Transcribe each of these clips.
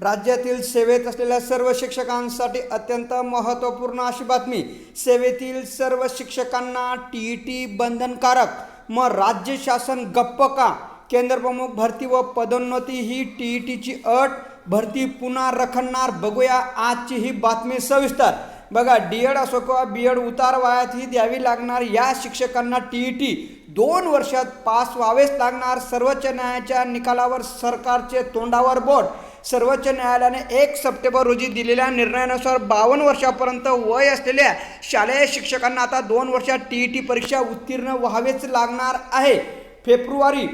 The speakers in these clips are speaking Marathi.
राज्यातील सेवेत असलेल्या सर्व शिक्षकांसाठी अत्यंत महत्त्वपूर्ण अशी बातमी सेवेतील सर्व शिक्षकांना टी ई टी बंधनकारक. मग राज्य शासन गप्प का? केंद्रप्रमुख भरती व पदोन्नती ही टी ई टीची अट? भरती पुन्हा रखडणार? बघूया आजची ही बातमी सविस्तर. बघा डी एड असो किंवा बी एड उतार वयात ही द्यावी लागणार या शिक्षकांना टी ई टी दोन वर्षात पास व्हावेच लागणार. सर्वोच्च न्यायालयाच्या निकालावर सरकारचे तोंडावर बोट. सर्वोच्च न्यायालयाने एक सप्टेंबर रोजी दिलेल्या निर्णयानुसार बावन्न वर्षापर्यंत वय असलेल्या शालेय शिक्षकांना आता दोन वर्षात टी ई टी परीक्षा उत्तीर्ण व्हावेच लागणार आहे. फेब्रुवारी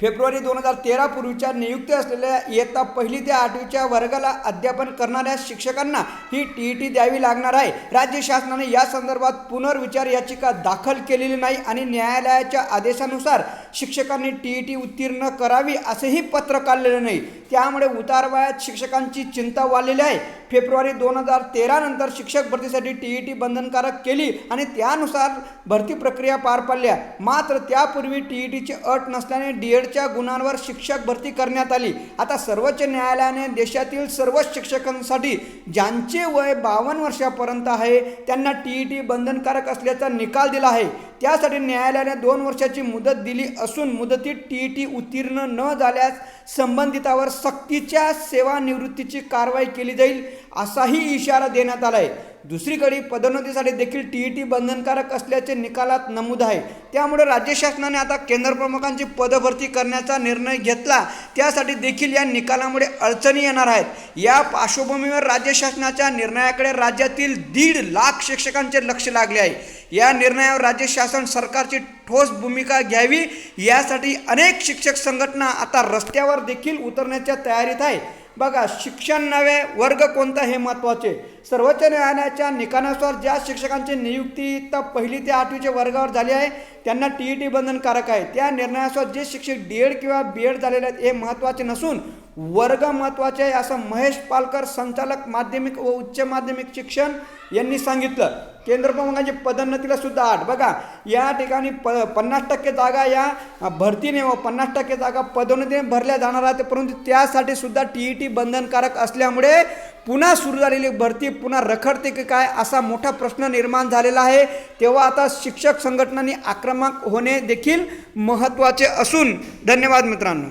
फेब्रुवारी दोन हजार तेरा पूर्वीच्या नियुक्ती असलेल्या इयत्ता पहिली ते आठवीच्या वर्गाला अध्यापन करणाऱ्या शिक्षकांना ही टी ई टी द्यावी लागणार आहे. राज्य शासनाने या संदर्भात पुनर्विचार याचिका दाखल केलेली नाही आणि न्यायालयाच्या आदेशानुसार शिक्षकांनी टी ई टी उत्तीर्ण करावी असेही पत्र काढलेलं नाही. त्यामुळे उतारवयात शिक्षकांची चिंता वाढलेली आहे. फेब्रुवारी दोन हजार तेरानंतर शिक्षक भरतीसाठी टी ई टी बंधनकारक केली आणि त्यानुसार भरती प्रक्रिया पार पडल्या. मात्र त्यापूर्वी टी ई टीची अट नसल्याने डी एडच्या गुणांवर शिक्षक भरती करण्यात आली. आता सर्वोच्च न्यायालयाने देशातील सर्व शिक्षकांसाठी ज्यांचे वय बावन्न वर्षापर्यंत आहे त्यांना टी ई टी बंधनकारक असल्याचा निकाल दिला आहे. त्यासाठी न्यायालयाने दोन वर्षाची मुदत दिली असून मुदतीत टी ई टी उत्तीर्ण न झाल्यास संबंधितावर सक्तीच्या सेवानिवृत्तीची कारवाई केली जाईल असाही इशारा देण्यात आला आहे दुसरीकडे पदोन्नतीसाठी देखील टी ई टी बंधनकारक असल्याचे निकालात नमूद आहे. त्यामुळे राज्य शासनाने आता केंद्रप्रमुखांची पदभरती करण्याचा निर्णय घेतला. त्यासाठी देखील या निकालामुळे अडचणी येणार आहेत. या पार्श्वभूमीवर राज्य शासनाच्या निर्णयाकडे राज्यातील दीड लाख शिक्षकांचे लक्ष लागले आहे. या निर्णयावर राज्य शासन सरकारची ठोस भूमिका घ्यावी यासाठी अनेक शिक्षक संघटना आता रस्त्यावर देखील उतरण्याच्या तयारीत आहे बघा शिक्षण नव्हे वर्ग कोणता हे महत्त्वाचे? सर्वोच्च न्यायालयाच्या निकालानुसार ज्या शिक्षकांची नियुक्ती तर पहिली ते आठवीच्या वर्गावर झाली आहे त्यांना टी ई टी बंधनकारक आहे. त्या निर्णयानुसार जे शिक्षक डी एड किंवा बी एड झालेले आहेत हे महत्त्वाचे नसून वर्ग महत्त्वाचे आहे असं महेश पालकर संचालक माध्यमिक व उच्च माध्यमिक शिक्षण यांनी सांगितलं. केंद्र प्रमुखांची पदोन्नतीला सुद्धा आठ. बघा या ठिकाणी प पन्नास टक्के जागा या भरतीने व पन्नास टक्के जागा पदोन्नतीने भरल्या जाणार आहेत परंतु त्यासाठी सुद्धा टी ई टी बंधनकारक असल्यामुळे पुन्हा सुरू झालेली भरती पुन्हा रखडते की काय असा मोठा प्रश्न निर्माण झालेला आहे. तेव्हा आता शिक्षक संघटनांनी आक्रमक होणे देखील महत्त्वाचे असून धन्यवाद मित्रांनो.